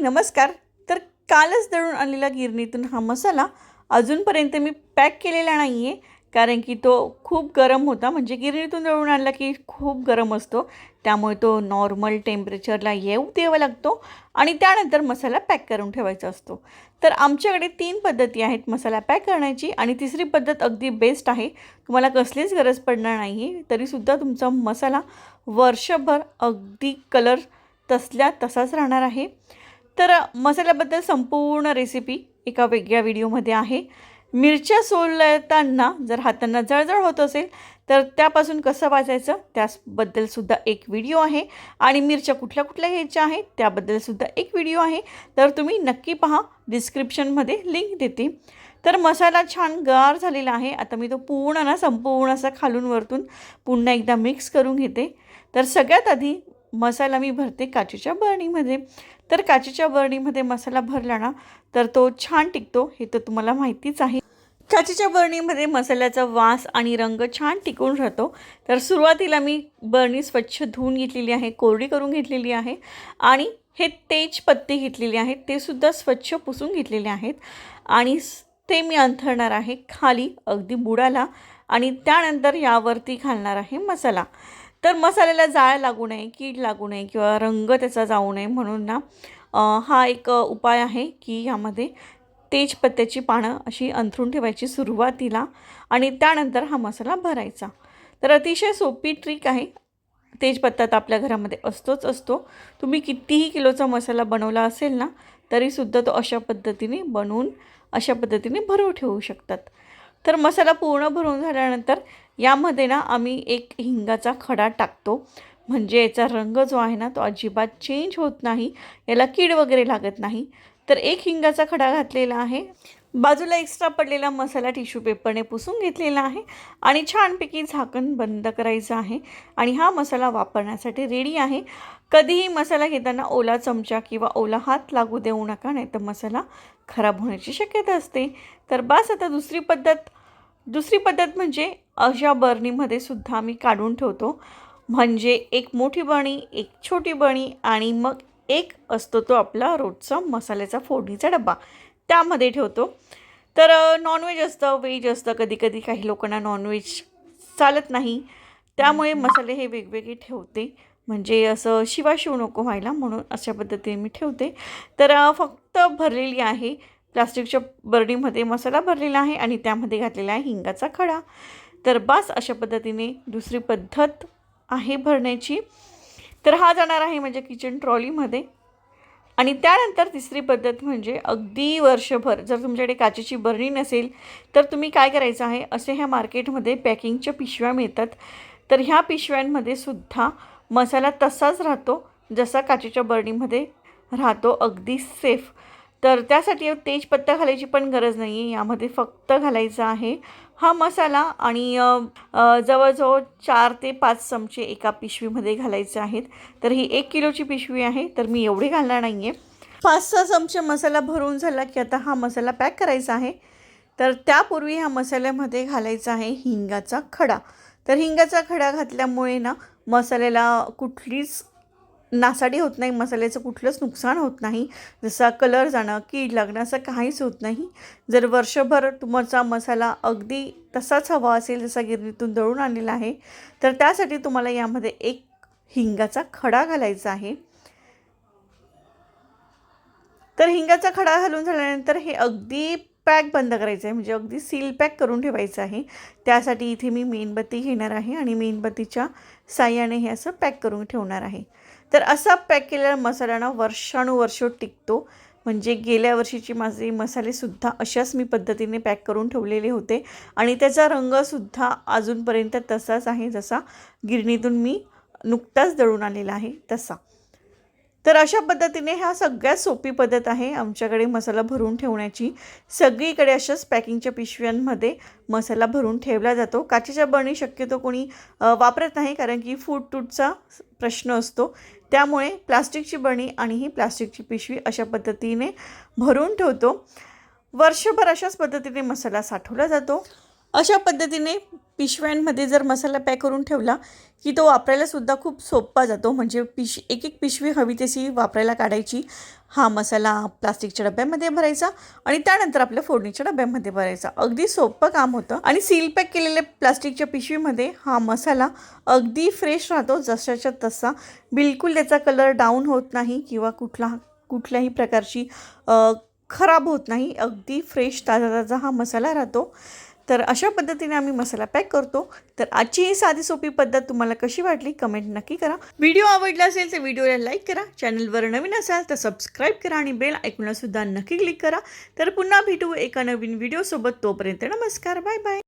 नमस्कार. तर कालच दळून आलेला गिरणीतून हा मसाला अजूनपर्यंत मी पॅक केलेला नाही आहे कारण की तो खूप गरम होता. म्हणजे गिरणीतून दळून आणला की खूप गरम असतो. त्यामुळे तो नॉर्मल टेम्परेचरला येऊ द्यावा लागतो आणि त्यानंतर मसाला पॅक करून ठेवायचा असतो. तर आमच्याकडे तीन पद्धती आहेत मसाला पॅक करण्याची आणि तिसरी पद्धत अगदी बेस्ट आहे. तुम्हाला कसलीच गरज पडणार नाही आहे तरीसुद्धा तुमचा मसाला वर्षभर अगदी कलर तसल्या तसाच राहणार आहे. तर मसाल्याबद्दल संपूर्ण रेसिपी एका वेगळ्या व्हिडिओमध्ये आहे. मिरच्या सोलताना जर हातांना जळजळ होत असेल तर त्यापासून कसं वाचायचं? त्याबद्दलसुद्धा एक व्हिडिओ आहे. आणि मिरच्या कुठल्या कुठल्या घ्यायच्या आहेत? त्याबद्दलसुद्धा एक व्हिडिओ आहे. तर तुम्ही नक्की पहा. डिस्क्रिप्शनमध्ये लिंक देते. तर मसाला छान गार झालेला आहे. आता मी तो पूर्ण ना संपूर्ण असा खालून वरतून पुन्हा एकदा मिक्स करून घेते. तर सगळ्यात आधी मसाला मी भरते काचेच्या बरणीमध्ये. तर काचेच्या बरणीमध्ये मसाला भरला ना तर तो छान टिकतो हे तर तुम्हाला माहितीच आहे. काचेच्या बरणीमध्ये मसाल्याचा वास आणि रंग छान टिकून राहतो. तर सुरुवातीला मी बरणी स्वच्छ धुवून घेतलेली आहे कोरडी करून घेतलेली आहे आणि हे तेजपत्ते घेतलेले आहेत ते सुद्धा स्वच्छ पुसून घेतलेले आहेत आणि ते मी अंथरणार आहे खाली अगदी बुडाला आणि त्यानंतर यावरती घालणार आहे मसाला. तर मसाल्याला जाळ लागू नये कीड लागू नये किंवा रंग त्याचा जाऊ नये म्हणून ना हा एक उपाय आहे की यामध्ये तेजपत्त्याची पानं अशी अंथरून ठेवायची सुरुवातीला आणि त्यानंतर हा मसाला भरायचा. तर अतिशय सोपी ट्रिक आहे. तेजपत्ता तर आपल्या घरामध्ये असतोच असतो. तुम्ही कितीही किलोचा मसाला बनवला असेल ना तरीसुद्धा तो अशा पद्धतीने बनवून अशा पद्धतीने भरून ठेवू शकतात. तर मसाला पूर्ण भरून झाल्यानंतर यामध्ये ना आम्ही एक हिंगाचा खडा टाकतो. म्हणजे याचा रंग जो आहे ना तो अजिबात चेंज होत नाही. याला कीड वगैरे लागत नाही. तर एक हिंगाचा खडा घातलेला आहे. बाजूला एक्स्ट्रा पडलेला मसाला टिश्यू पेपरने पुसून घेतलेला आहे. आणि छानपैकी झाकण बंद करायचं आहे. आणि हा मसाला वापरण्यासाठी रेडी आहे. कधीही मसाला घेताना ओला चमचा किंवा ओला हात लागू देऊ नका नाही तर मसाला खराब होण्याची शक्यता असते. तर बस आता दुसरी पद्धत. दुसरी पद्धत म्हणजे अशा बरणीमध्ये सुद्धा आम्ही काढून ठेवतो. म्हणजे एक मोठी बणी एक छोटी बणी आणि मग एक असतो तो आपला रोजचा मसाल्याचा फोडणीचा डबा त्यामध्ये ठेवतो. तर नॉनव्हेज असतं व्हेज असतं कधी कधी काही लोकांना नॉनव्हेज चालत नाही. त्यामुळे मसाले हे वेगवेगळे ठेवते. म्हणजे असं शिवाशिव नको व्हायला म्हणून अशा पद्धतीने मी ठेवते. तर फक्त भरलेली आहे. प्लास्टिकच्या बर्डीमध्ये मसाला भरलेला आहे आणि त्यामध्ये घातलेला आहे हिंगाचा खडा. तर बस अशा पद्धतीने दुसरी पद्धत आहे भरण्याची. तर हा जाणार आहे म्हणजे किचन ट्रॉलीमध्ये आणि त्यानंतर तिसरी पद्धत म्हणजे अगदी वर्षभर जर तुमच्याकडे काचेची बरणी नसेल तर तुम्ही काय करायचं आहे? असे ह्या मार्केटमध्ये पॅकिंगच्या पिशव्या मिळतात. तर ह्या पिशव्यांमध्ये सुद्धा मसाला तसाच राहतो जसा काचेच्या बरणीमध्ये राहतो अगदी सेफ तर त्यासाठी तेजपत्ता घालायची पण गरज नाही आहे यामध्ये फक्त घालायचा आहे हा मसाला आणि जवळजवळ चार ते पाच चमचे एका पिशवीमध्ये घालायचे आहेत. तर ही एक किलोची पिशवी आहे तर मी एवढी घालणार नाही आहे पाच सहा चमचे मसाला भरून झाला की आता हा मसाला पॅक करायचा आहे. तर त्यापूर्वी ह्या मसाल्यामध्ये घालायचा आहे हिंगाचा खडा. तर हिंगाचा खडा घातल्यामुळे ना मसाल्याला कुठलीच नासाडी होत नाही मसाल्याचं कुठलंच नुकसान होत नाही. जसा कलर जाणं कीड लागणं असं काहीच होत नाही. जर वर्षभर तुमचा मसाला अगदी तसाच हवा असेल जसा गिरणीतून दळून आलेला आहे तर त्यासाठी तुम्हाला यामध्ये एक हिंगाचा खडा घालायचा आहे. तर हिंगाचा खडा घालून झाल्यानंतर हे अगदी पॅक बंद करायचं आहे म्हणजे अगदी सील पॅक करून ठेवायचं आहे. त्यासाठी इथे मी मेणबत्ती घेणार आहे आणि मेणबत्तीच्या साह्याने हे असं पॅक करून ठेवणार आहे. तर असा पॅक केलेला मसाला ना वर्षानुवर्ष टिकतो. म्हणजे गेल्या वर्षीचे माझे मसालेसुद्धा अशाच मी पद्धतीने पॅक करून ठेवलेले होते. आणि त्याचा रंगसुद्धा अजूनपर्यंत तसाच आहे जसा गिरणीतून मी नुकताच दळून आलेला आहे तसा. तर अशा पद्धतीने ह्या सगळ्यात सोपी पद्धत आहे आमच्याकडे मसाला भरून ठेवण्याची. सगळीकडे अशाच पॅकिंगच्या पिशव्यांमध्ये मसाला भरून ठेवला जातो. काचेच्या बरणी शक्यतो कोणी वापरत नाही कारण की फूट टूटचा प्रश्न असतो. त्यामुळे प्लास्टिकची बरणी आणि ही प्लास्टिकची पिशवी अशा पद्धतीने भरून ठेवतो. वर्षभर अशाच पद्धतीने मसाला साठवला जातो. अशा पद्धतीने पिशव्यांमध्ये जर मसाला पॅक करून ठेवला की तो वापरायलासुद्धा खूप सोपा जातो. म्हणजे पिश एक एक पिशवी हवी तशी वापरायला काढायची. हा मसाला प्लास्टिकच्या डब्यामध्ये भरायचा आणि त्यानंतर आपल्या फोडणीच्या डब्यामध्ये भरायचा. अगदी सोपं काम होतं. आणि सील पॅक केलेल्या प्लास्टिकच्या पिशवीमध्ये हा मसाला अगदी फ्रेश राहतो जशाच्या तसा. बिलकुल त्याचा कलर डाऊन होत नाही किंवा कुठला कुठल्याही प्रकारची खराब होत नाही. अगदी फ्रेश ताजा ताजा हा मसाला राहतो. तर अशा पद्धतीने आम्ही मसाला पॅक करतो. तर आजची ही साधी सोपी पद्धत तुम्हाला कशी वाटली कमेंट नक्की करा. व्हिडिओ आवडला असेल तर व्हिडिओला लाईक करा. चॅनलवर नवीन असाल तर सबस्क्राईब करा आणि बेल ऐकूनसुद्धा नक्की क्लिक करा. तर पुन्हा भेटू एका नवीन व्हिडिओसोबत. तोपर्यंत नमस्कार. Bye bye.